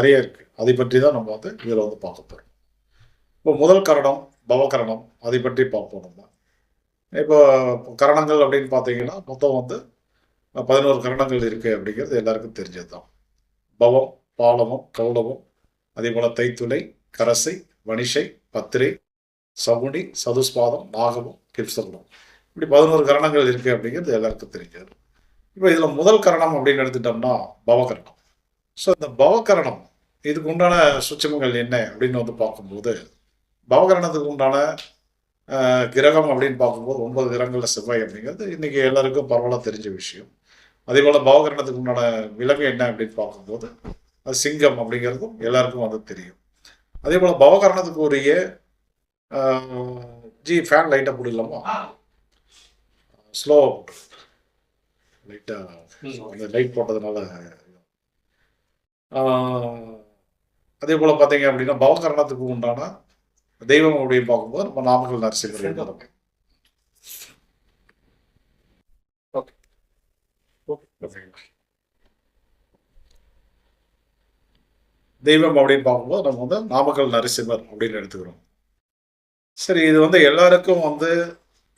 நிறைய இருக்குது அதை பற்றி தான் நம்ம வந்து இதில் வந்து பார்க்க போகிறோம் இப்போ முதல் கரணம் பவகரணம் அதை பற்றி பார்ப்போம் நம்ம. இப்போ கரணங்கள் அப்படின்னு பார்த்தீங்கன்னா மொத்தம் வந்து பதினோரு கரணங்கள் இருக்குது அப்படிங்கிறது எல்லாருக்கும் தெரிஞ்சது தான் பவம் பாலமும் கௌளவம் அதே போல் தைத்துளை கரசை வணிஷை பத்திரை சகுனி சதுஸ்பாதம் நாகமும் கிப்சகுலம் இப்படி பதினோரு கரணங்கள் இருக்குது அப்படிங்கிறது எல்லாருக்கும் தெரிஞ்சது. இப்போ இதில் முதல் கரணம் அப்படின்னு எடுத்துட்டோம்னா பவகரணம் ஸோ இந்த பவகரணம் இதுக்கு உண்டான சுச்சமங்கள் என்ன அப்படின்னு வந்து பார்க்கும்போது பவகரணத்துக்கு உண்டான கிரகம் அப்படின்னு பார்க்கும்போது ஒன்பது கிரகங்களில் செவ்வாய் அப்படிங்கிறது இன்னைக்கு எல்லாருக்கும் பரவலாக தெரிஞ்ச விஷயம். அதே போல் பவகரணத்துக்கு உண்டான விலங்கு என்ன அப்படின்னு பார்க்கும்போது அது சிங்கம் அப்படிங்கிறதும் எல்லாருக்கும் வந்து தெரியும். அதே போல் பவகரணத்துக்கு உரிய ஜி ஃபேன் லைட்டாக போடலாமா? ஸ்லோவாக போட்டு லைட்டாக அந்த லைட் போட்டதுனால அதே போல் பார்த்தீங்க அப்படின்னா பவகரணத்துக்கு உண்டான தெய்வம் அப்படின்னு பார்க்கும்போது நம்ம நாமக்கல் நரசிம்மர் ஓகேங்களா? தெய்வம் அப்படின்னு பார்க்கும்போது நம்ம வந்து நாமக்கல் நரசிம்மர் அப்படின்னு எடுத்துக்கிறோம். சரி இது வந்து எல்லாருக்கும் வந்து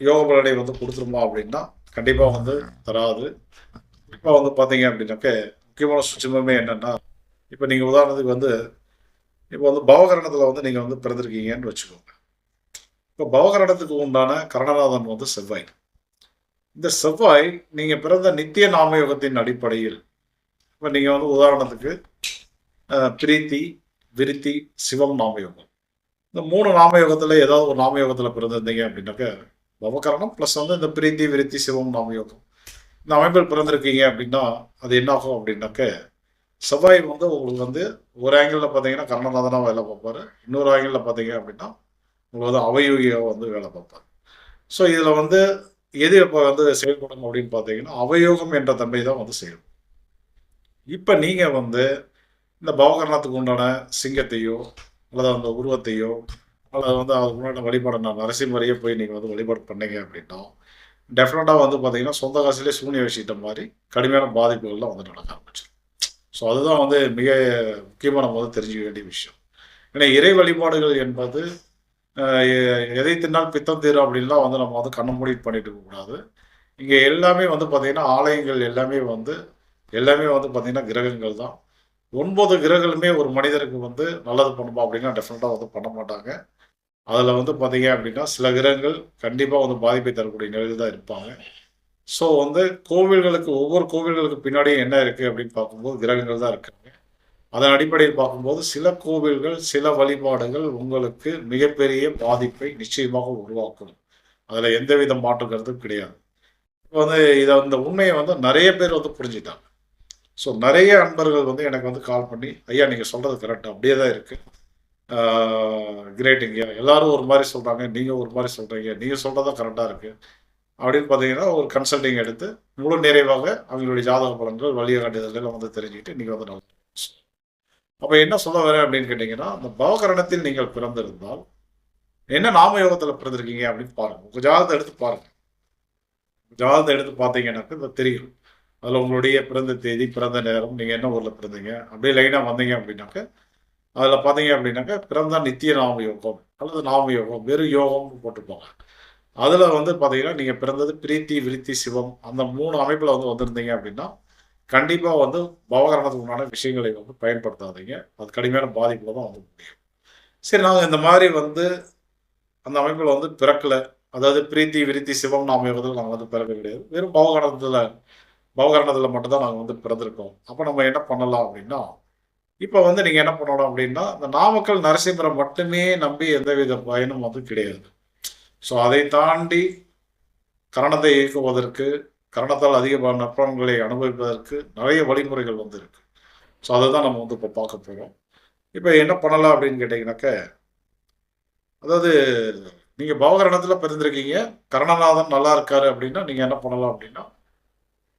யோக பலனை வந்து கொடுத்துருமா அப்படின்னா கண்டிப்பாக வந்து தராது. இப்போ வந்து பார்த்தீங்க அப்படின்னாக்க முக்கியமான சுச்சமே என்னன்னா இப்போ நீங்கள் உதாரணத்துக்கு வந்து இப்போ வந்து பவகரணத்தில் வந்து நீங்கள் வந்து பிறந்திருக்கீங்கன்னு வச்சுக்கோங்க. இப்போ பவகரணத்துக்கு உண்டான கரணநாதன் வந்து செவ்வாய். இந்த செவ்வாய் நீங்கள் பிறந்த நித்திய நாமயோகத்தின் அடிப்படையில் இப்போ நீங்கள் வந்து உதாரணத்துக்கு பிரீத்தி விருத்தி சிவம் நாமயோகம். இந்த மூணு நாமயோகத்தில் ஏதாவது ஒரு நாமயோகத்தில் பிறந்திருந்தீங்க அப்படின்னாக்க பவகரணம் ப்ளஸ் வந்து இந்த பிரீத்தி விருத்தி சிவம் நாமயோகம். இந்த அமைப்பில் பிறந்திருக்கீங்க அப்படின்னா அது என்ன ஆகும் அப்படின்னாக்க செவ்வாய் வந்து உங்களுக்கு வந்து ஒரு ஆங்கிளில் பார்த்தீங்கன்னா கர்ணநாதனாக வேலை பார்ப்பாரு. இன்னொரு ஆங்கிளில் பார்த்தீங்க அப்படின்னா உங்களுக்கு வந்து அவயோகியாக வந்து வேலை பார்ப்பார். ஸோ இதில் வந்து எது இப்போ வந்து செயல்படும் அப்படின்னு பார்த்தீங்கன்னா அவயோகம் என்ற தன்மை தான் வந்து செய்யும் இப்போ நீங்கள் வந்து இந்த பவகரணத்துக்கு உண்டான சிங்கத்தையோ அல்லது அந்த உருவத்தையோ அல்லது வந்து அதுக்கு முன்னாடி வழிபாடு நான் நரசிம்மரையே போய் நீங்கள் வந்து வழிபாடு பண்ணீங்க அப்படின்னா டெஃபினட்டாக வந்து பார்த்தீங்கன்னா சொந்த காசுலேயே சூனிய வச்சுக்கிட்ட மாதிரி கடுமையான பாதிப்புகள்லாம் வந்து நடக்க ஆரம்பிச்சிடும். ஸோ அதுதான் வந்து மிக முக்கியமாக நம்ம வந்து தெரிஞ்சுக்க வேண்டிய விஷயம். ஏன்னா இறை வழிபாடுகள் என்பது எதை தின்னால் பித்தம் தீரும் அப்படின்லாம் வந்து நம்ம வந்து கண்ணை மூடிட்டு பண்ணிட்டு இருக்கக்கூடாது இங்கே எல்லாமே வந்து பார்த்தீங்கன்னா ஆலயங்கள் எல்லாமே வந்து எல்லாமே வந்து பார்த்தீங்கன்னா கிரகங்கள் தான். ஒன்பது கிரகங்களுமே ஒரு மனிதருக்கு வந்து நல்லது பண்ணுமா அப்படின்னா டெஃபினட்டாக வந்து பண்ண மாட்டாங்க. அதில் வந்து பார்த்தீங்க அப்படின்னா சில கிரகங்கள் கண்டிப்பாக வந்து பாதிப்பை தரக்கூடிய நிலையில் தான் இருப்பாங்க. ஸோ வந்து கோவில்களுக்கு ஒவ்வொரு கோவில்களுக்கு பின்னாடியும் என்ன இருக்குது அப்படின்னு பார்க்கும்போது கிரகங்கள் தான் இருக்காங்க. அதன் அடிப்படையில் பார்க்கும்போது சில கோவில்கள் சில வழிபாடுகள் உங்களுக்கு மிகப்பெரிய பாதிப்பை நிச்சயமாக உருவாக்கும். அதில் எந்தவித மாற்று கருத்தும் கிடையாது. இப்போ வந்து இதை அந்த உண்மையை வந்து நிறைய பேர் வந்து புரிஞ்சுட்டாங்க ஸோ நிறைய அன்பர்கள் வந்து எனக்கு வந்து கால் பண்ணி ஐயா நீங்கள் சொல்கிறது கரெக்ட் அப்படியே தான் இருக்குது கிரேட்டுங்க எல்லாரும் ஒரு மாதிரி சொல்கிறாங்க நீங்கள் ஒரு மாதிரி சொல்கிறீங்க நீங்கள் சொல்கிறதா கரெக்டாக இருக்குது அப்படின்னு பார்த்தீங்கன்னா ஒரு கன்சல்டிங் எடுத்து முழு நிறைவாக அவங்களுடைய ஜாதக பலன்கள் வழிகாட்டுதல்கள் வந்து தெரிஞ்சுக்கிட்டு நீங்கள் வந்து நல்லா அப்போ என்ன சொல்ல வரேன் அப்படின்னு கேட்டிங்கன்னா அந்த பவகரணத்தில் நீங்கள் பிறந்திருந்தால் என்ன நாம யோகத்தில் பிறந்திருக்கீங்க அப்படின்னு பாருங்கள் உங்கள் ஜாதகத்தை எடுத்து பாருங்கள் ஜாதகத்தை எடுத்து பார்த்தீங்கன்னாக்க இந்த தெரியும். அதில் உங்களுடைய பிறந்த தேதி பிறந்த நேரம் நீங்கள் என்ன ஊரில் பிறந்தீங்க அப்படியே லைனாக வந்தீங்க அப்படின்னாக்க அதில் பார்த்தீங்க அப்படின்னாக்க பிறந்த நித்திய நாம யோகம் அல்லது நாம யோகம் வெறும் யோகம்னு போட்டுப்பாங்க அதில் வந்து பார்த்தீங்கன்னா நீங்கள் பிறந்தது பிரீத்தி விருத்தி சிவம் அந்த மூணு அமைப்பில் வந்து வந்திருந்தீங்க அப்படின்னா கண்டிப்பாக வந்து பவகரணத்துக்கு உண்டான விஷயங்களை வந்து பயன்படுத்தாதீங்க. அது கடுமையான பாதிப்பில் தான் வந்து முடியும். சரி நாங்கள் இந்த மாதிரி வந்து அந்த அமைப்பில் வந்து பிறக்கலை. அதாவது பிரீத்தி விருத்தி சிவம் நாம யோகத்தில் நாங்கள் வந்து பிறக்க கிடையாது. வெறும் பவகரணத்தில் பவகரணத்தில் மட்டும்தான் நாங்கள் வந்து பிறந்திருக்கோம். அப்போ நம்ம என்ன பண்ணலாம் அப்படின்னா இப்போ வந்து நீங்கள் என்ன பண்ணணும் அப்படின்னா இந்த நாமக்கல் நரசிம்மரை மட்டுமே நம்பி எந்தவித பயனும் வந்து கிடையாது. ஸோ அதை தாண்டி கரணத்தை இயக்குவதற்கு கரணத்தால் அதிகமான ப- நற்பலன்களை அனுபவிப்பதற்கு நிறைய வழிமுறைகள் வந்து இருக்கு ஸோ அதை தான் நம்ம வந்து இப்போ பார்க்க போகிறோம் இப்போ என்ன பண்ணலாம் அப்படின்னு கேட்டிங்கனாக்க அதாவது நீங்கள் பவகரணத்தில் பிறந்திருக்கீங்க கரணநாதன் நல்லா இருக்காரு அப்படின்னா நீங்கள் என்ன பண்ணலாம் அப்படின்னா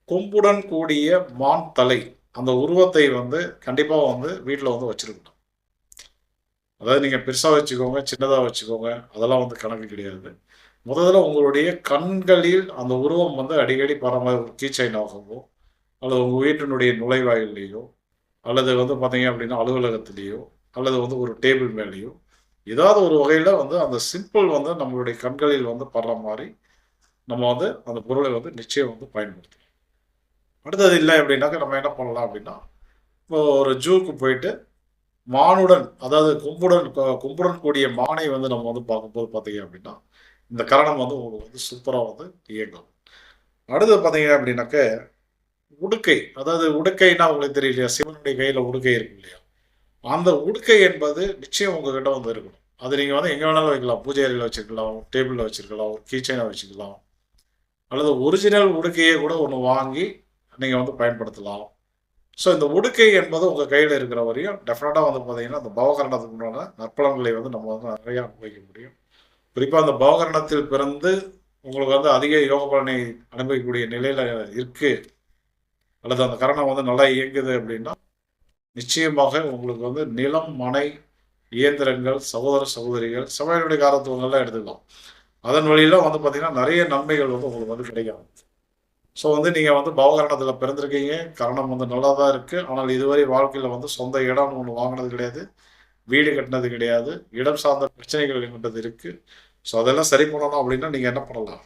கொம்புடன் கூடிய மான் தலை அந்த உருவத்தை வந்து கண்டிப்பாக வந்து வீட்டில் வந்து வச்சுருக்கணும். அதாவது நீங்கள் பெருசாக வச்சுக்கோங்க சின்னதாக வச்சுக்கோங்க அதெல்லாம் வந்து கணக்கு கிடையாது. முதல்ல உங்களுடைய கண்களில் அந்த உருவம் வந்து அடிக்கடி பரம கீச்சைன் ஆகவோ அல்லது உங்கள் வீட்டினுடைய நுழைவாயிலையோ அல்லது வந்து பார்த்தீங்க அப்படின்னா அலுவலகத்திலேயோ? அல்லது வந்து ஒரு டேபிள் மேலேயோ? ஏதாவது ஒரு வகையில் வந்து அந்த சிம்பிள் வந்து நம்மளுடைய கண்களில் வந்து படுற மாதிரி நம்ம வந்து அந்த பொருளை வந்து நிச்சயம் வந்து பயன்படுத்தணும். அடுத்தது இல்லை அப்படின்னாக்க நம்ம என்ன பண்ணலாம் அப்படின்னா இப்போ ஒரு ஜூக்கு போயிட்டு மானுடன் அதாவது கொம்புடன் கொம்புடன் கூடிய மானை வந்து நம்ம வந்து பார்க்கும்போது பார்த்தீங்க அப்படின்னா இந்த கரணம் வந்து உங்களுக்கு வந்து சூப்பராக வந்து இயங்கும். அடுத்து பார்த்தீங்க அப்படின்னாக்க உடுக்கை அதாவது உடுக்கைன்னா உங்களுக்கு தெரியலையா சிவனுடைய கையில் உடுக்கை இருக்கும் இல்லையா? அந்த உடுக்கை என்பது நிச்சயம் உங்ககிட்ட வந்து இருக்கணும். அது நீங்கள் வந்து எங்கே வேணாலும் வைக்கலாம். பூஜை அறையில் வச்சுருக்கலாம் டேபிளில் வச்சுருக்கலாம் ஒரு கீச்சைனை வச்சுக்கலாம் அல்லது ஒரிஜினல் உடுக்கையை கூட ஒன்று வாங்கி நீங்கள் வந்து பயன்படுத்தலாம். ஸோ இந்த உடுக்கை என்பது உங்கள் கையில் இருக்கிற வரையும் டெஃபினட்டாக வந்து பார்த்தீங்கன்னா அந்த பவகரணத்துக்கு உண்டான நற்பலன்களை வந்து நம்ம வந்து நிறையா அனுபவிக்க முடியும். குறிப்பாக அந்த பவகரணத்தில் பிறந்து உங்களுக்கு வந்து அதிக யோக பலனை அனுபவிக்கக்கூடிய நிலையில் இருக்குது அல்லது அந்த கரணம் வந்து நல்லா இயங்குது அப்படின்னா நிச்சயமாக உங்களுக்கு வந்து நிலம் மனை இயந்திரங்கள் சகோதர சகோதரிகள் சமையலுடைய காரத்துவங்கள்லாம் எடுத்துக்கலாம். அதன் வழியில வந்து பார்த்தீங்கன்னா நிறைய நன்மைகள் வந்து உங்களுக்கு வந்து கிடைக்கும் ஸோ வந்து நீங்கள் வந்து பவகரணத்தில் பிறந்திருக்கீங்க. கரணம் வந்து நல்லா தான் இருக்குது ஆனால் இதுவரை வாழ்க்கையில் வந்து சொந்த இடம்னு ஒன்று வாங்கினது கிடையாது. வீடு கட்டினது கிடையாது. இடம் சார்ந்த பிரச்சனைகள் என்கிட்டது இருக்குது ஸோ அதெல்லாம் சரி பண்ணணும் அப்படின்னா நீங்கள் என்ன பண்ணலாம்?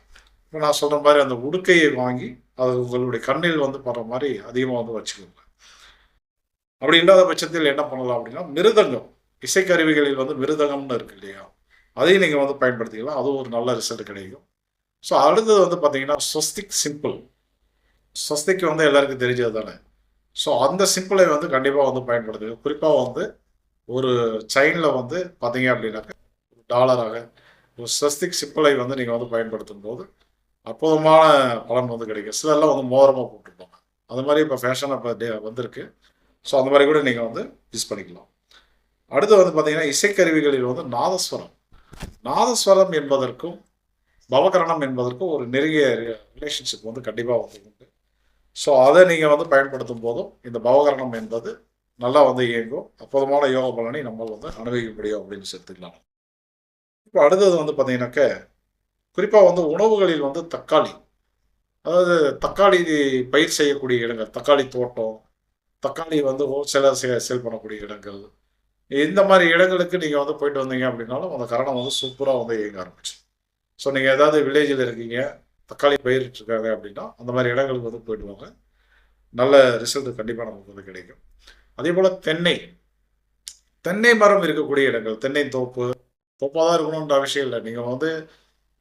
இப்போ நான் சொல்கிற மாதிரி அந்த உடுக்கையை வாங்கி அது உங்களுடைய கண்ணில் வந்து படுற மாதிரி அதிகமாக வந்து வச்சுக்கோங்க. அப்படி இல்லாத பட்சத்தில் என்ன பண்ணலாம் அப்படின்னா மிருதங்கம். இசைக்கருவிகளில் வந்து மிருதங்கம்னு இருக்கு இல்லையா? அதையும் நீங்கள் வந்து பயன்படுத்திக்கலாம். அதுவும் ஒரு நல்ல ரிசல்ட் கிடைக்கும். ஸோ அடுத்தது வந்து பார்த்தீங்கன்னா ஸ்வஸ்திக் சிம்பிள். சஸ்திக்கு வந்து எல்லாருக்கும் தெரிஞ்சது தானே ஸோ அந்த சிம்பிளை வந்து கண்டிப்பாக வந்து பயன்படுத்துங்க. குறிப்பாக வந்து ஒரு செயினில் வந்து பார்த்தீங்க அப்படின்னாக்க ஒரு டாலராக ஒரு சஸ்திக் சிம்பிளை வந்து நீங்கள் வந்து பயன்படுத்தும் போது அற்புதமான பலன் வந்து கிடைக்கும். சிலர்லாம் வந்து மோதிரமாக போட்டிருப்பாங்க. அந்த மாதிரி இப்போ ஃபேஷனாக இப்போ டே வந்திருக்கு. ஸோ அந்த மாதிரி கூட நீங்கள் வந்து யூஸ் பண்ணிக்கலாம். அடுத்து வந்து பார்த்தீங்கன்னா இசைக்கருவிகளில் வந்து நாதஸ்வரம். நாதஸ்வரம் என்பதற்கும் பவகரணம் என்பதற்கும் ஒரு நெருங்கிய ரிலேஷன்ஷிப் வந்து கண்டிப்பாக வந்து உண்டு. ஸோ அதை நீங்கள் வந்து பயன்படுத்தும் போதும் இந்த பவகரணம் என்பது நல்லா வந்து இயங்கும். அற்புதமான யோக பலனை நம்ம வந்து அனுபவிக்க முடியும் அப்படின்னு சேர்த்துக்கலாம் இப்போ அடுத்தது வந்து பார்த்தீங்கன்னாக்க குறிப்பாக வந்து உணவுகளில் வந்து தக்காளி. அதாவது தக்காளி பயிர் செய்யக்கூடிய இடங்கள் தக்காளி தோட்டம் தக்காளி வந்து ஹோல்சேலாக சே சேல் பண்ணக்கூடிய இடங்கள். இந்த மாதிரி இடங்களுக்கு நீங்கள் வந்து போயிட்டு வந்தீங்க அப்படின்னாலும் அந்த கரணம் வந்து சூப்பராக வந்து இயங்க ஆரம்பிச்சு ஸோ நீங்கள் ஏதாவது வில்லேஜில் இருக்கீங்க தக்காளி பயிரிட்டுருக்காங்க அப்படின்னா அந்த மாதிரி இடங்களுக்கு வந்து போயிட்டு வாங்க. நல்ல ரிசல்ட் கண்டிப்பாக நமக்கு வந்து கிடைக்கும். அதே போல் தென்னை. தென்னை மரம் இருக்கக்கூடிய இடங்கள் தென்னை தோப்பு. தோப்பாக தான் இருக்கணுன்ற அவசியம் இல்லை. நீங்கள் வந்து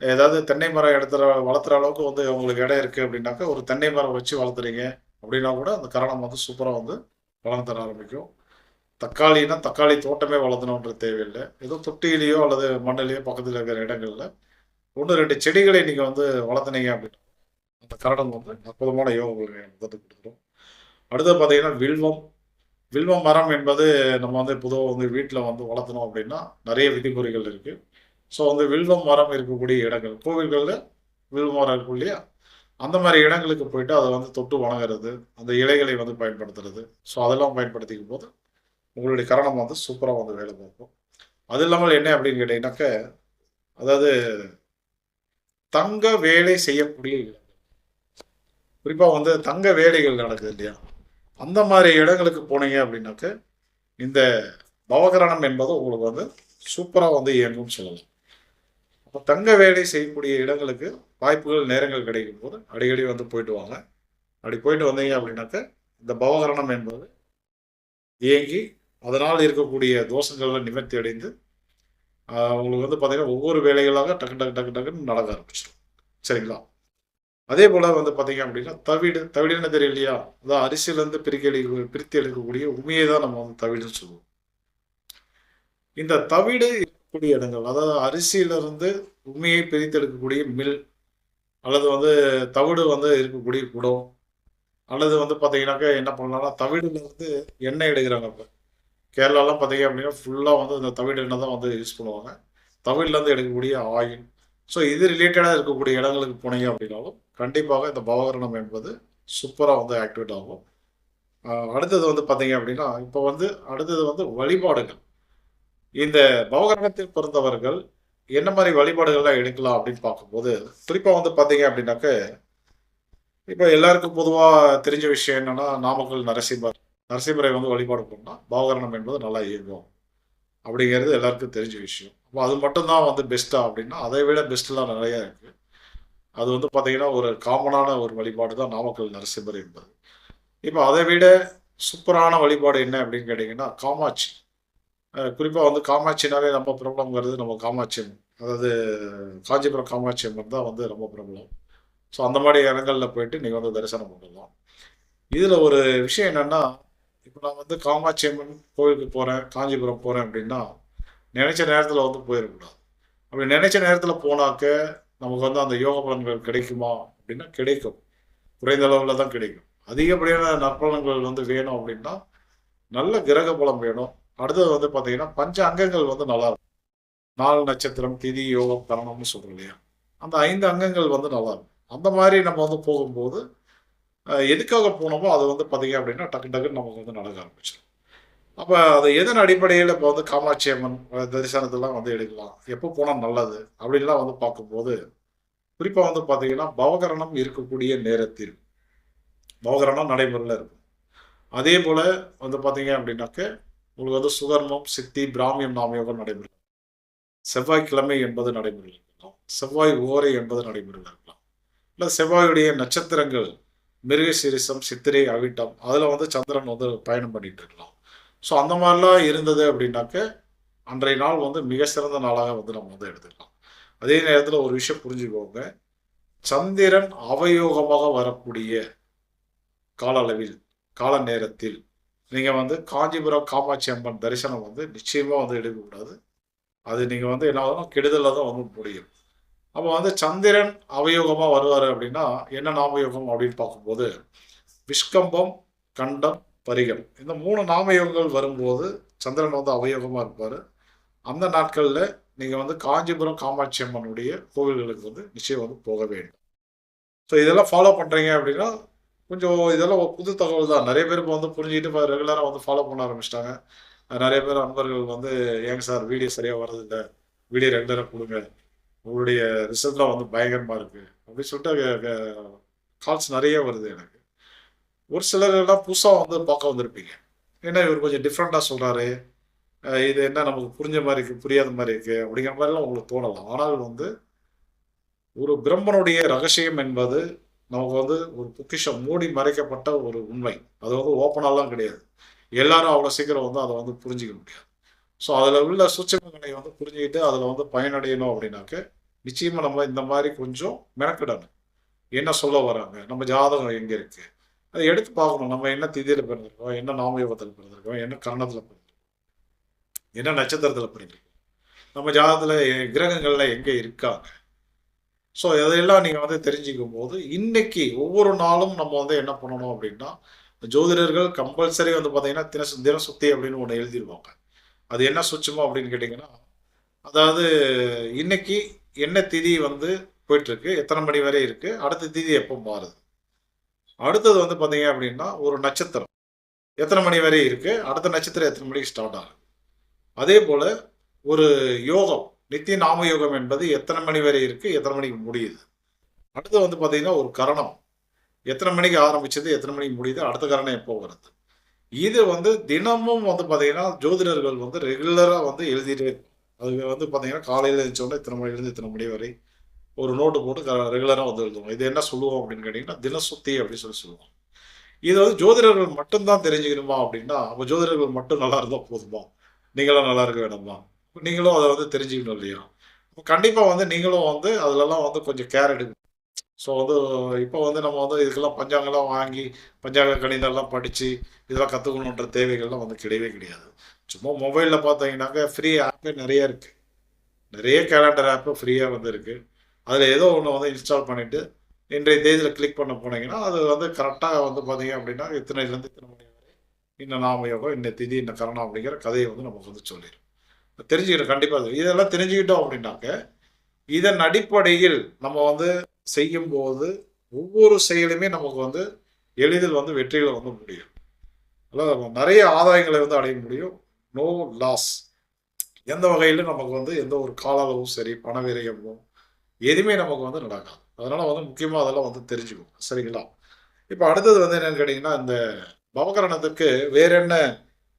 ஏதாவது தென்னை மரம் எடுத்துகிற வளர்த்துற அளவுக்கு வந்து உங்களுக்கு இடம் இருக்குது அப்படின்னாக்கா ஒரு தென்னை மரம் வச்சு வளர்த்துறீங்க அப்படின்னா கூட அந்த கரணம் வந்து சூப்பராக வந்து வளர்ந்து தர ஆரம்பிக்கும். தக்காளினா தக்காளி தோட்டமே வளர்த்தணுன்றது தேவையில்லை. ஏதோ தொட்டியிலையோ அல்லது மண்ணிலையோ பக்கத்தில் இருக்கிற இடங்களில் ஒன்று ரெண்டு செடிகளை நீங்கள் வந்து வளர்த்துனீங்க அப்படின்னா அந்த கரணம் வந்து அற்புதமான யோகங்களை வந்து கொடுத்துரும். அடுத்து பார்த்தீங்கன்னா வில்வம். வில்வம் மரம் என்பது நம்ம வந்து பொதுவாக வந்து வீட்டில் வந்து வளர்த்தணும் அப்படின்னா நிறைய விதிமுறைகள் இருக்குது ஸோ வந்து வில்வம் மரம் இருக்கக்கூடிய இடங்கள் கோவில்களில் வில்வம் மரம் இருக்கும் இல்லையா? அந்த மாதிரி இடங்களுக்கு போயிட்டு அதை வந்து தொட்டு வணங்குறது அந்த இலைகளை வந்து பயன்படுத்துறது. ஸோ அதெல்லாம் பயன்படுத்திக்கும் போது உங்களுடைய கரணம் வந்து சூப்பராக வந்து வேலை பார்க்கும். அது இல்லாமல் என்ன அப்படின்னு கேட்டீங்கன்னாக்க அதாவது தங்க வேலை செய்யக்கூடிய இடங்கள். குறிப்பாக வந்து தங்க வேலைகள் நடக்குது இல்லையா? அந்த மாதிரி இடங்களுக்கு போனீங்க அப்படின்னாக்க இந்த பவகரணம் என்பது உங்களுக்கு வந்து சூப்பராக வந்து இயங்கும் சொல்லலாம். அப்போ தங்க வேலை செய்யக்கூடிய இடங்களுக்கு வாய்ப்புகள் நேரங்கள் கிடைக்கும் போது அடிக்கடி வந்து போயிட்டு வாங்க. அப்படி போயிட்டு வந்தீங்க அப்படின்னாக்க இந்த பவகரணம் என்பது இயங்கி அதனால் இருக்கக்கூடிய தோஷங்களை நிவர்த்தி அடைந்து உங்களுக்கு வந்து பார்த்தீங்கன்னா ஒவ்வொரு வேலைகளாக டக்கு டக்கு டக்கு டக்குன்னு நடக்க ஆரம்பிச்சிடும் சரிங்களா? அதே போல் வந்து பார்த்தீங்க அப்படின்னா தவிடு தவிடுன்னு தெரியும் இல்லையா? அதான் அரிசியிலேருந்து பிரிக்க பிரித்து எடுக்கக்கூடிய உண்மையை தான் நம்ம வந்து தவிடுன்னு சொல்லுவோம். இந்த தவிடு இருக்கக்கூடிய இடங்கள் அதாவது அரிசியிலிருந்து உண்மையை பிரித்து எடுக்கக்கூடிய மில் அல்லது வந்து தவிடு வந்து இருக்கக்கூடிய குடம் அல்லது வந்து பார்த்தீங்கன்னாக்கா என்ன பண்ணலாம்னா தவிடுலேருந்து எண்ணெய் எடுக்கிறாங்க இப்போ கேரளாலாம் பார்த்தீங்க அப்படின்னா ஃபுல்லாக வந்து இந்த தமிழ் எண்ணெய் தான் வந்து யூஸ் பண்ணுவாங்க. தமிழ்லேருந்து எடுக்கக்கூடிய ஆயில். ஸோ இது ரிலேட்டடாக இருக்கக்கூடிய இடங்களுக்கு போனீங்க அப்படின்னாலும் கண்டிப்பாக இந்த பவகரணம் என்பது சூப்பராக வந்து ஆக்டிவேட் ஆகும். அடுத்தது வந்து பார்த்தீங்க அப்படின்னா இப்போ வந்து அடுத்தது வந்து வழிபாடுகள். இந்த பவகரணத்தில் பிறந்தவர்கள் என்ன மாதிரி வழிபாடுகள்லாம் எடுக்கலாம் அப்படின்னு பார்க்கும்போது குறிப்பாக வந்து பார்த்தீங்க அப்படின்னாக்க இப்போ எல்லாருக்கும் பொதுவாக தெரிஞ்ச விஷயம் என்னென்னா நாமக்கல் நரசிம்மர். நரசிம்மரை வந்து வழிபாடு பண்ணால் பாவகரணம் என்பது நல்லா இயங்கும். அப்படிங்கிறது எல்லாருக்கும் தெரிஞ்ச விஷயம். அப்போ அது மட்டும்தான் வந்து பெஸ்ட்டாக அப்படின்னா அதை விட பெஸ்ட்டுலாம் நிறையா இருக்குது அது வந்து பார்த்தீங்கன்னா ஒரு காமனான ஒரு வழிபாடு தான் நாமக்கல் நரசிம்மர் என்பது. இப்போ அதை விட சூப்பரான வழிபாடு என்ன அப்படின்னு கேட்டிங்கன்னா காமாட்சி. குறிப்பாக வந்து காமாட்சினாலே ரொம்ப பிரபலங்கிறது நம்ம காமாட்சி அதாவது காஞ்சிபுரம் காமாட்சி அம்மன் தான் வந்து ரொம்ப பிரபலம். ஸோ அந்த மாதிரி இடங்களில் போயிட்டு நீங்கள் வந்து தரிசனம் பண்ணலாம். இதில் ஒரு விஷயம் என்னென்னா இப்போ நான் வந்து காமாட்சி அம்மன் கோவிலுக்கு போகிறேன் காஞ்சிபுரம் போகிறேன் அப்படின்னா நினைச்ச நேரத்தில் வந்து போயிடக்கூடாது. அப்படி நினைச்ச நேரத்தில் போனாக்க நமக்கு வந்து அந்த யோக பலன்கள் கிடைக்குமா அப்படின்னா கிடைக்கும். குறைந்த அளவில் தான் கிடைக்கும். அதிகப்படியான நற்பலன்கள் வந்து வேணும் அப்படின்னா நல்ல கிரக பலம் வேணும். அடுத்தது வந்து பார்த்தீங்கன்னா பஞ்ச அங்கங்கள் வந்து நல்லா இருக்கும். நாலு நட்சத்திரம் திதி யோகம் கரணம்னு சொல்கிறோம் இல்லையா? அந்த ஐந்து அங்கங்கள் வந்து நல்லா இருக்கும். அந்த மாதிரி நம்ம வந்து போகும்போது எதுக்காக போனோமோ அது வந்து பார்த்தீங்க அப்படின்னா டக்கு டக்குன்னு நமக்கு வந்து நடக்க ஆரம்பிச்சிடும். அப்போ அது எதன் அடிப்படையில் இப்போ வந்து காமாட்சி அம்மன் தரிசனத்தெல்லாம் வந்து எடுக்கலாம். எப்போ போனால் நல்லது அப்படின்லாம் வந்து பார்க்கும்போது குறிப்பாக வந்து பார்த்தீங்கன்னா பவகரணம் இருக்கக்கூடிய நேரத்தில் பவகரணம் நடைமுறையில் இருக்கும். அதே போல் வந்து பார்த்தீங்க அப்படின்னாக்க உங்களுக்கு வந்து சுகர்மம் சித்தி பிராமியம் நாமயோகம் நடைமுறை செவ்வாய்க்கிழமை என்பது நடைமுறையில் இருக்கலாம். செவ்வாய் ஓரை என்பது நடைமுறையில் இருக்கலாம். இல்லை செவ்வாயுடைய நட்சத்திரங்கள் மிருகசீரிசம் சித்திரை அவிட்டம் அதில் வந்து சந்திரன் வந்து பயணம் பண்ணிட்டு இருக்கலாம். ஸோ அந்த மாதிரிலாம் இருந்தது அப்படின்னாக்க அன்றைய நாள் வந்து மிக சிறந்த நாளாக வந்து நம்ம வந்து எடுத்துக்கலாம். அதே நேரத்தில் ஒரு விஷயம் புரிஞ்சுக்கோங்க. சந்திரன் அவயோகமாக வரக்கூடிய கால அளவில் கால நேரத்தில் நீங்கள் வந்து காஞ்சிபுரம் காமாட்சி அம்மன் தரிசனம் வந்து நிச்சயமாக வந்து எடுக்கக்கூடாது. அது நீங்கள் வந்து என்ன கெடுதலில் தான் வந்து முடியும். அப்போ வந்து சந்திரன் அவயோகமாக வருவார் அப்படின்னா என்ன நாமயோகம் அப்படின்னு பார்க்கும்போது விஷ்கம்பம் கண்டம் பரிகம். இந்த மூணு நாமயோகங்கள் வரும்போது சந்திரன் வந்து அவயோகமாக இருப்பார். அந்த நாட்களில் நீங்கள் வந்து காஞ்சிபுரம் காமாட்சி அம்மனுடைய கோவில்களுக்கு வந்து நிச்சயம் வந்து போக வேண்டும். ஸோ இதெல்லாம் ஃபாலோ பண்ணுறீங்க அப்படின்னா கொஞ்சம் இதெல்லாம் புது தகவல் தான். நிறைய பேர் இப்போ வந்து புரிஞ்சுக்கிட்டு இப்போ ரெகுலராக வந்து ஃபாலோ பண்ண ஆரம்பிச்சிட்டாங்க. நிறைய பேர் நண்பர்கள் வந்து ஏங்க சார் வீடியோ சரியாக வரதில்லை வீடியோ ரெகுலராக கொடுங்க. உங்களுடைய ரிசல்ட்லாம் வந்து பயங்கரமாக இருக்குது அப்படின்னு சொல்லிட்டு கால்ஸ் நிறைய வருது எனக்கு. ஒரு சிலர் எல்லாம் புதுசாக வந்து பார்க்க வந்திருப்பீங்க. ஏன்னா இவர் கொஞ்சம் டிஃப்ரெண்ட்டாக சொல்கிறாரு இது என்ன நமக்கு புரிஞ்ச மாதிரி இருக்குது புரியாத மாதிரி இருக்குது அப்படிங்கிற மாதிரிலாம் உங்களுக்கு தோணலாம் ஆனால் வந்து ஒரு பிரம்மனுடைய ரகசியம் என்பது நமக்கு வந்து ஒரு பொக்கிஷம் மூடி மறைக்கப்பட்ட ஒரு உண்மை. அது வந்து ஓப்பனாலாம் கிடையாது. எல்லாரும் அவ்வளோ சீக்கிரம் வந்து அதை வந்து புரிஞ்சிக்க முடியாது. ஸோ அதில் உள்ள சூட்சமங்களை வந்து புரிஞ்சுக்கிட்டு அதில் வந்து பயனடையணும் அப்படின்னாக்க நிச்சயமாக நம்ம இந்த மாதிரி கொஞ்சம் மெனக்கிடணும். என்ன சொல்ல வராங்க? நம்ம ஜாதகம் எங்கே இருக்கு? அதை எடுத்து பார்க்கணும். நம்ம என்ன திதியில் பிறந்திருக்கோம்? என்ன நாமயோகத்தில் பிறந்திருக்கோம்? என்ன கரணத்தில் பிறந்திருக்கோம்? என்ன நட்சத்திரத்தில் பிறந்திருக்கோம்? நம்ம ஜாதகத்தில் கிரகங்கள்ல எங்கே இருக்காங்க? ஸோ இதையெல்லாம் நீங்கள் வந்து தெரிஞ்சுக்கும் போது இன்னைக்கு ஒவ்வொரு நாளும் நம்ம வந்து என்ன பண்ணணும் அப்படின்னா ஜோதிடர்கள் கம்பல்சரி வந்து பார்த்தீங்கன்னா தினசு சுத்தி அப்படின்னு ஒன்று எழுதிடுவாங்க அது என்ன சுச்சமோ அப்படின்னு கேட்டிங்கன்னா அதாவது இன்னைக்கு என்ன திதி வந்து போயிட்டுருக்கு? எத்தனை மணி வரை இருக்குது அடுத்த திதி எப்போ மாறுது? அடுத்தது வந்து பார்த்தீங்க அப்படின்னா ஒரு நட்சத்திரம். எத்தனை மணி வரை இருக்குது அடுத்த நட்சத்திரம் எத்தனை மணிக்கு ஸ்டார்ட் ஆகும் அதே போல் ஒரு யோகம் நித்திய நாம யோகம் என்பது எத்தனை மணி வரை இருக்குது எத்தனை மணிக்கு முடியுது? அடுத்து வந்து பார்த்தீங்கன்னா ஒரு கரணம். எத்தனை மணிக்கு ஆரம்பிச்சது? எத்தனை மணிக்கு முடியுது? அடுத்த கரணம் எப்போ வருது? இது வந்து தினமும் வந்து பார்த்தீங்கன்னா ஜோதிடர்கள் வந்து ரெகுலராக வந்து எழுதிட்டே இருக்கும் அது வந்து பார்த்தீங்கன்னா காலையில் எழுந்தோடனே இத்தனை மணிலேருந்து இத்தனை மணி வரை ஒரு நோட்டு போட்டு ரெகுலராக வந்து எழுதுவோம். இது என்ன சொல்லுவோம் அப்படின்னு கேட்டிங்கன்னா தினசுத்தி அப்படின்னு சொல்லி சொல்லுவோம். இது வந்து ஜோதிடர்கள் மட்டும்தான் தெரிஞ்சுக்கணுமா அப்படின்னா அப்போ ஜோதிடர்கள் மட்டும் நல்லா இருந்தால் போதுமா? நீங்களும் நல்லா இருக்க வேணுமா நீங்களும் அதை வந்து தெரிஞ்சுக்கணும் இல்லையா? கண்டிப்பாக வந்து நீங்களும் வந்து அதிலலாம் வந்து கொஞ்சம் கேர் எடுக்கணும் ஸோ வந்து இப்போ வந்து நம்ம வந்து இதுக்கெல்லாம் பஞ்சாங்கெல்லாம் வாங்கி பஞ்சாங்க கணிதம்லாம் படித்து இதெல்லாம் கற்றுக்கணுன்ற தேவைகள்லாம் வந்து கிடையவே கிடையாது. சும்மா மொபைலில் பார்த்தீங்கன்னாக்க ஃப்ரீ ஆப்பே நிறைய இருக்குது நிறைய கேலண்டர் ஆப்பு ஃப்ரீயாக வந்துருக்கு. அதில் ஏதோ ஒன்று வந்து இன்ஸ்டால் பண்ணிவிட்டு இன்றைய தேதியில் கிளிக் பண்ண போனீங்கன்னா அது வந்து கரெக்டாக வந்து பார்த்தீங்க அப்படின்னா இத்தனைலேருந்து இத்தனை மணி வரை இன்ன நாமயோகம் இன்ன திதி இன்ன கரணம் அப்படிங்கிற கதையை வந்து நமக்கு வந்து சொல்லிடும். தெரிஞ்சுக்கிட்டோம் கண்டிப்பாக இதெல்லாம் தெரிஞ்சுக்கிட்டோம் அப்படின்னாக்க இதன் அடிப்படையில் நம்ம வந்து செய்யும்போது ஒவ்வொரு செயலுமே நமக்கு வந்து எளிதில் வந்து வெற்றிகள் வந்து முடியும். அதாவது நிறைய ஆதாயங்களை வந்து அடைய முடியும். நோ லாஸ் எந்த வகையிலும் நமக்கு வந்து எந்த ஒரு கால அளவும் சரி பண விரயமோ எதுவுமே நமக்கு வந்து நடக்காது. அதனால வந்து முக்கியமாக அதெல்லாம் வந்து தெரிஞ்சுக்கணும். சரிங்களா? இப்போ அடுத்தது வந்து என்னன்னு கேட்டிங்கன்னா இந்த பவகரணத்துக்கு வேற என்ன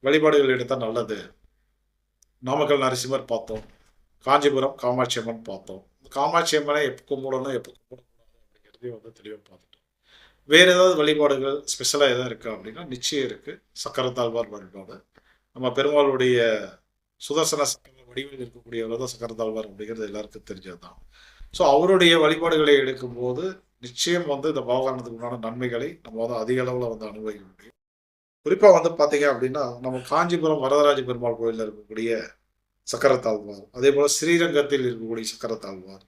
வழிபாடுகள் எடுத்தால் நல்லது? நாமக்கல் நரசிம்மர் பார்த்தோம். காஞ்சிபுரம் காமாட்சி அம்மன் பார்த்தோம். காமாட்சி அம்மனை எப்போ கும்பிடணும் எப்போ கும்பிடக்கூடாது அப்படிங்கிறதையும் வந்து தெளிவாக பார்த்துட்டோம். வேறு ஏதாவது வழிபாடுகள் ஸ்பெஷலாக எதாவது இருக்கா அப்படின்னா நிச்சயம் இருக்குது சக்கரத்தாழ்வார் வழிபாடு. நம்ம பெருமாளுடைய சுதர்சன சக்கர வடிவில் இருக்கக்கூடியவர் தான் சக்கரத்தாழ்வார் அப்படிங்கிறது எல்லாருக்கும் தெரிஞ்சது தான் ஸோ அவருடைய வழிபாடுகளை எடுக்கும்போது நிச்சயம் வந்து இந்த பவகாரணத்துக்கு உண்டான நன்மைகளை நம்ம வந்து அதிக அளவில் வந்து அனுபவிக்க முடியும். குறிப்பாக வந்து பார்த்தீங்க அப்படின்னா நம்ம காஞ்சிபுரம் வரதராஜ பெருமாள் கோயிலில் இருக்கக்கூடிய சக்கரத்தாழ்வார் அதே போல் ஸ்ரீரங்கத்தில் இருக்கக்கூடிய சக்கரத்தாழ்வார்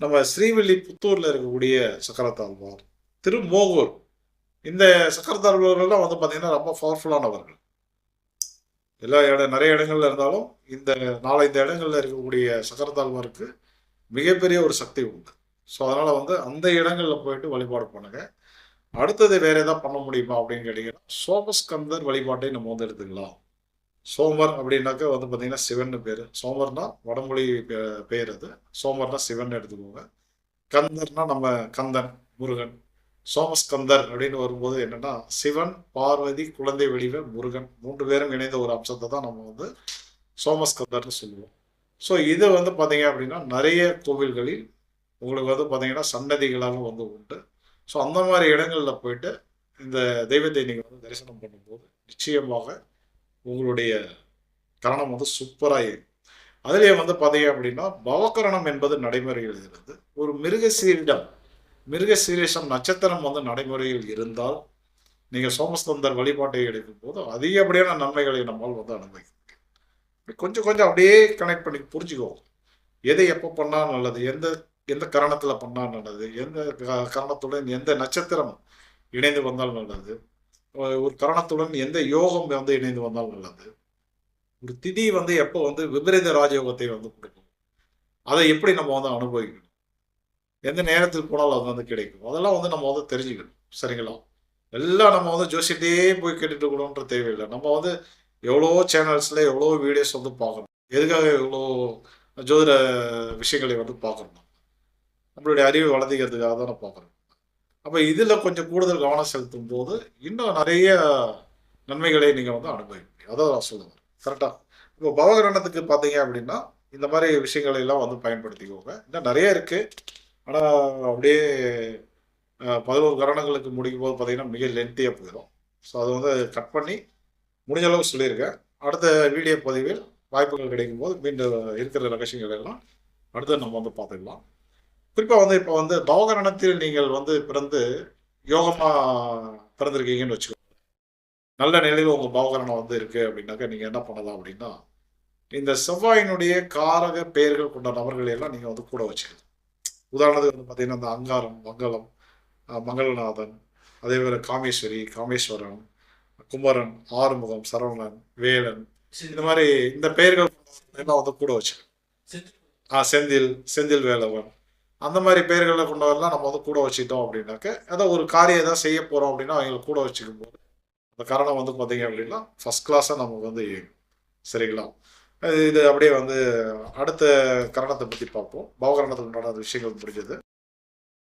நம்ம ஸ்ரீவில்லி புத்தூரில் இருக்கக்கூடிய சக்கரத்தாழ்வார் திருமோகூர் இந்த சக்கரத்தாழ்வார்கள்லாம் வந்து பார்த்தீங்கன்னா ரொம்ப பவர்ஃபுல்லானவர்கள் எல்லா இடம் நிறைய இடங்கள்ல இருந்தாலும் இந்த நாலஞ்சு இடங்கள்ல இருக்கக்கூடிய சக்கரத்தாழ்வாருக்கு மிகப்பெரிய ஒரு சக்தி உண்டு. ஸோ அதனால வந்து அந்த இடங்கள்ல போயிட்டு வழிபாடு பண்ணுங்க. அடுத்தது வேற ஏதாவது பண்ண முடியுமா அப்படின்னு கேட்டீங்கன்னா சோமஸ்கந்தர் வழிபாட்டை நம்ம வந்து எடுத்துக்கலாம். சோமர் அப்படின்னாக்க வந்து பார்த்தீங்கன்னா சிவன் பேர். சோமர்னா வடமொழி பேர் அது. சோமர்னா சிவன் எடுத்துக்கோங்க. கந்தர்னா நம்ம கந்தன் முருகன். சோமஸ்கந்தர் அப்படின்னு வரும்போது என்னன்னா சிவன் பார்வதி குழந்தை வடிவ முருகன் மூன்று பேரும் இணைந்த ஒரு அம்சத்தை தான் நம்ம வந்து சோமஸ்கந்தர்னு சொல்லுவோம். ஸோ இது வந்து பார்த்தீங்க அப்படின்னா நிறைய கோவில்களில் உங்களுக்கு வந்து பார்த்தீங்கன்னா சன்னதிகளாக வந்து உண்டு. ஸோ அந்த மாதிரி இடங்களில் போயிட்டு இந்த தெய்வத்தை நீங்கள் வந்து தரிசனம் பண்ணும்போது நிச்சயமாக உங்களுடைய கரணம் வந்து சூப்பராக இருக்கும் அதிலே வந்து பார்த்தீங்க அப்படின்னா பவகரணம் என்பது நடைமுறையில் இருந்து ஒரு மிருகசீரிடம் மிருகசீரிஷம் நட்சத்திரம் வந்து நடைமுறையில் இருந்தால் நீங்கள் சோமஸ்தந்தர் வழிபாட்டை எடுக்கும் போது அதிகப்படியான நன்மைகளை நம்மால் வந்து அனுபவிக்க முடியும். கொஞ்சம் கொஞ்சம் அப்படியே கனெக்ட் பண்ணி புரிஞ்சுக்கோ. எதை எப்போ பண்ணால் நல்லது? எந்த எந்த கரணத்தில் பண்ணால் நல்லது? எந்த க- கரணத்துடன் எந்த நட்சத்திரம் இணைந்து வந்தால் நல்லது? ஒரு- ஒரு கரணத்துடன் எந்த யோகம் வந்து இணைந்து வந்தால் நல்லது? ஒரு திதி வந்து எப்போ வந்து விபரீத ராஜயோகத்தை வந்து கொடுக்கும்? அதை எப்படி நம்ம வந்து அனுபவிக்கணும்? எந்த நேரத்துக்கு போனாலும் அது வந்து கிடைக்கும். அதெல்லாம் வந்து நம்ம வந்து தெரிஞ்சுக்கணும். சரிங்களா? எல்லாம் நம்ம வந்து ஜோசியத்தையே போய் கேட்டுட்டு இருக்கணுன்ற தேவையில்லை. நம்ம வந்து எவ்வளோ சேனல்ஸில் எவ்வளோ வீடியோஸ் வந்து பார்க்கணும். எதுக்காக எவ்வளோ ஜோதிட விஷயங்களை வந்து பார்க்கணும்? நம்மளுடைய அறிவை வளர்த்திக்கிறதுக்காக தான் நான் பார்க்குறோம் அப்போ இதில் கொஞ்சம் கூடுதல் கவனம் செலுத்தும் போது இன்னும் நிறைய நன்மைகளை நீங்கள் வந்து அனுபவிப்பீங்க அதை நான் சொல்லுவேன் கரெக்டாக இப்போ பவகரணத்துக்கு பார்த்தீங்க அப்படின்னா இந்த மாதிரி விஷயங்களை எல்லாம் வந்து பயன்படுத்திக்கோங்க. இன்னும் நிறைய இருக்குது ஆனால் அப்படியே பதினோரு கரணங்களுக்கு முடிக்கும் போது பார்த்தீங்கன்னா மிக லென்த்தியாக போயிடும். ஸோ அது வந்து கட் பண்ணி முடிஞ்ச அளவுக்கு சொல்லியிருக்கேன். அடுத்த வீடியோ பதிவில் வாய்ப்புகள் கிடைக்கும் போது மீண்டும் இருக்கிற ரகசியங்கள் எல்லாம் அடுத்து நம்ம வந்து பார்த்துக்கலாம். குறிப்பாக வந்து இப்போ வந்து பவகரணத்தில் நீங்கள் வந்து பிறந்து யோகமாக பிறந்திருக்கீங்கன்னு வச்சுக்கோங்க. நல்ல நிலையில் உங்கள் பவகரணம் வந்து இருக்குது அப்படின்னாக்கா நீங்கள் என்ன பண்ணலாம் அப்படின்னா இந்த செவ்வாயினுடைய காரக பெயர்கள் கொண்ட நபர்களை எல்லாம் நீங்கள் வந்து கூட வச்சுக்கலாம் உதாரணத்துக்கு வந்து பார்த்தீங்கன்னா இந்த அங்காரம் மங்களம் மங்களநாதன் அதே போல் காமேஸ்வரி காமேஸ்வரன் குமரன் ஆறுமுகம் சரவணன் வேலன் இந்த மாதிரி இந்த பெயர்கள் எல்லாம் வந்து கூட வச்சுக்கலாம் ஆ செந்தில் செந்தில் வேலவன் அந்த மாதிரி பெயர்களை கொண்டவரெல்லாம் நம்ம வந்து கூட வச்சுக்கிட்டோம் அப்படின்னாக்க ஏதோ ஒரு காரியம் ஏதாவது செய்ய போகிறோம் அப்படின்னா அவங்களை கூட வச்சுக்கும் போது அந்த காரணம் வந்து பார்த்தீங்க அப்படின்னா ஃபர்ஸ்ட் கிளாஸாக நமக்கு வந்து சரிங்களா? இது அப்படியே வந்து அடுத்த கரணத்தை பற்றி பார்ப்போம். பவகரணத்துக்கு உண்டான விஷயங்கள் முடிஞ்சது.